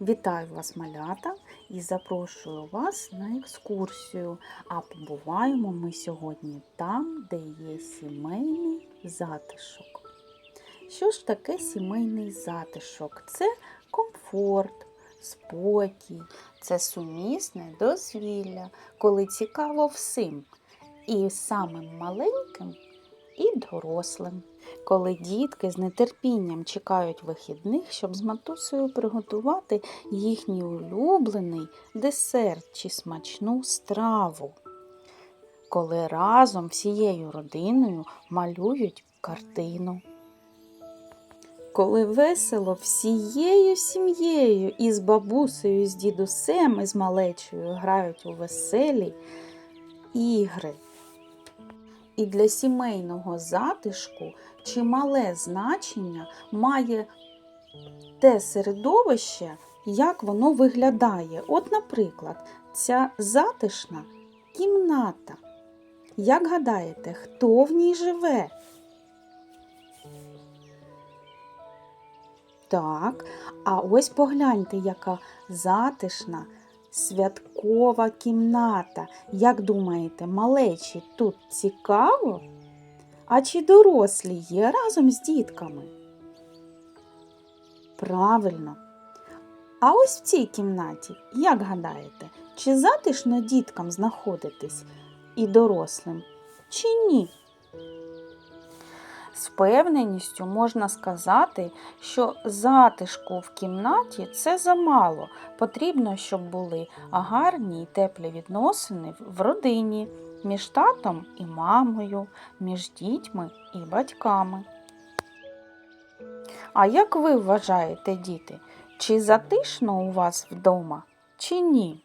Вітаю вас, малята, і запрошую вас на екскурсію. А побуваємо ми сьогодні там, де є сімейний затишок. Що ж таке сімейний затишок? Це комфорт, спокій, це сумісне дозвілля, коли цікаво всім, і самим маленьким, і дорослим. Коли дітки з нетерпінням чекають вихідних, щоб з матусею приготувати їхній улюблений десерт чи смачну страву. Коли разом всією родиною малюють картину. Коли весело всією сім'єю і з бабусею, і з дідусем, і з малечою грають у веселі ігри. І для сімейного затишку чимале значення має те середовище, як воно виглядає. От, наприклад, ця затишна кімната. Як гадаєте, хто в ній живе? Так, а ось погляньте, яка затишна святкова кімната. Як думаєте, малечі тут цікаво? А чи дорослі є разом з дітками? Правильно. А ось в цій кімнаті, як гадаєте, чи затишно діткам знаходитись і дорослим, чи ні? З впевненістю можна сказати, що затишку в кімнаті це замало. Потрібно, щоб були гарні й теплі відносини в родині між татом і мамою, між дітьми і батьками. А як ви вважаєте, діти, чи затишно у вас вдома, чи ні?